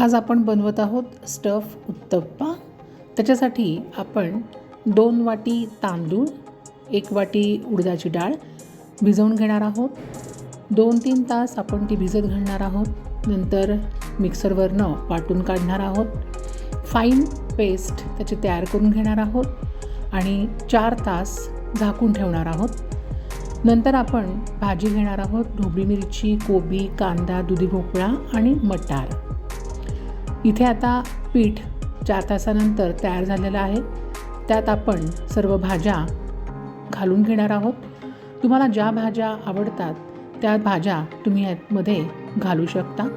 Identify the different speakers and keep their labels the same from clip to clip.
Speaker 1: आज आपण बनवत आहोत स्टफ उत्तप्पा. त्याच्यासाठी आपण दोन वाटी तांदूळ एक वाटी उडदाची डाळ भिजवून घेणार आहोत. दोन तीन तास आपण ती भिजत घालणार आहोत. नंतर मिक्सरवरनं वाटून काढणार आहोत. फाईन पेस्ट त्याची तयार करून घेणार आहोत आणि चार तास झाकून ठेवणार आहोत. नंतर आपण भाजी घेणार आहोत. ढोबळी मिरची कोबी कांदा दुधी भोपळा आणि मटार. इथे आता पीठ चार तासानंतर तयार झालेलं आहे. त्यात आपण सर्व भाज्या घालून घेणार आहोत. तुम्हाला ज्या भाज्या आवडतात त्या भाज्या तुम्ही यामध्ये घालू शकता.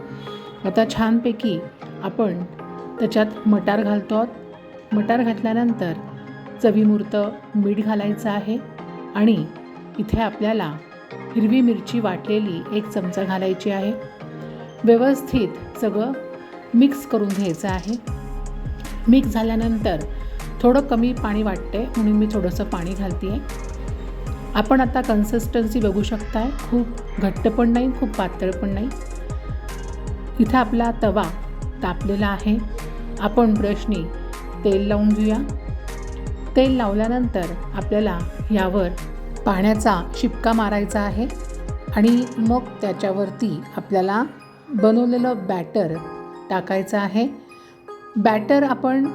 Speaker 1: आता छानपैकी आपण त्याच्यात मटार घालतो आहोत. मटार घातल्यानंतर चवीमूर्त मीठ घालायचं आहे आणि इथे आपल्याला हिरवी मिरची वाटलेली एक चमचा घालायची आहे. व्यवस्थित सगळं मिक्स करून घ्यायचं आहे. मिक्स झाल्यानंतर थोडं कमी पाणी वाटते म्हणून मी थोडंसं पाणी घालते आहे आपण आता कन्सिस्टन्सी बघू शकताय. खूप घट्ट पण नाही खूप पातळ पण नाही. इथं आपला तवा तापलेला आहे. आपण ब्रशनी तेल लावून घेऊया. तेल लावल्यानंतर आपल्याला यावर पाण्याचा शिपका मारायचा आहे. आणि मग त्याच्यावरती आपल्याला बनवलेलं बॅटर टाकायचं आहे. बॅटर आपण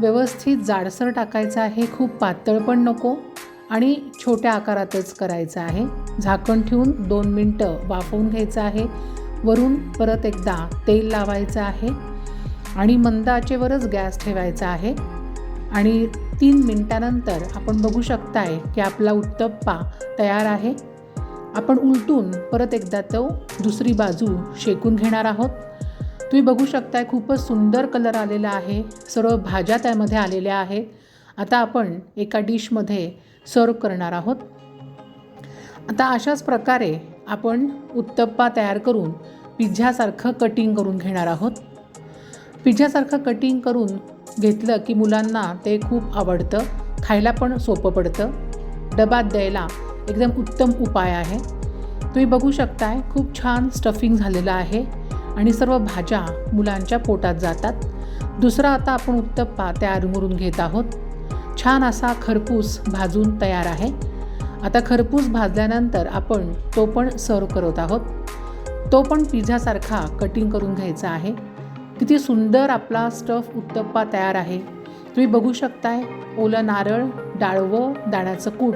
Speaker 1: व्यवस्थित जाडसर टाकायचं आहे. खूप पातळ पण नको आणि छोट्या आकारातच करायचं आहे. झाकण ठेवून दोन मिनटं वाफवून घ्यायचं आहे. वरून परत एकदा तेल लावायचं आहे आणि मंद आचेवरच गॅस ठेवायचा आहे. आणि तीन मिनटानंतर आपण बघू शकताय की आपला उत्तप्पा तयार आहे. आपण उलटून परत एकदा तो दुसरी बाजू शेकून घेणार आहोत. तुम्ही बघू शकताय खूपच सुंदर कलर आलेला आहे. सर्व भाज्या त्यामध्ये आलेल्या आहेत. आता आपण एका डिशमध्ये सर्व करणार आहोत. आता अशाच प्रकारे आपण उत्तप्पा तयार करून पिझ्झासारखं कटिंग करून घेणार आहोत. पिझ्झासारखं कटिंग करून घेतलं की मुलांना ते खूप आवडतं. खायला पण सोपं पडतं. डबात द्यायला एकदम उत्तम उपाय आहे. तुम्ही बघू शकताय खूप छान स्टफिंग झालेलं आहे. आणि सर्व भाज्या मुलांच्या पोटात जातात. दुसरा आता आपण उत्तप्पा तयार मुरून घेत आहोत. छान असा खरपूस भाजून तयार आहे. आता खरपूस भाजल्यानंतर आपण तो पण सर्व करत आहोत. तो पण पिझ्झासारखा कटिंग करून घ्यायचा आहे. किती सुंदर आपला स्टफ उत्तप्पा तयार आहे. तुम्ही बघू शकताय ओलं नारळ डाळवं दाण्याचं कूट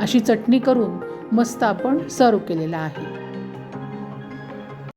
Speaker 1: अशी चटणी करून मस्त आपण सर्व केलेला आहे.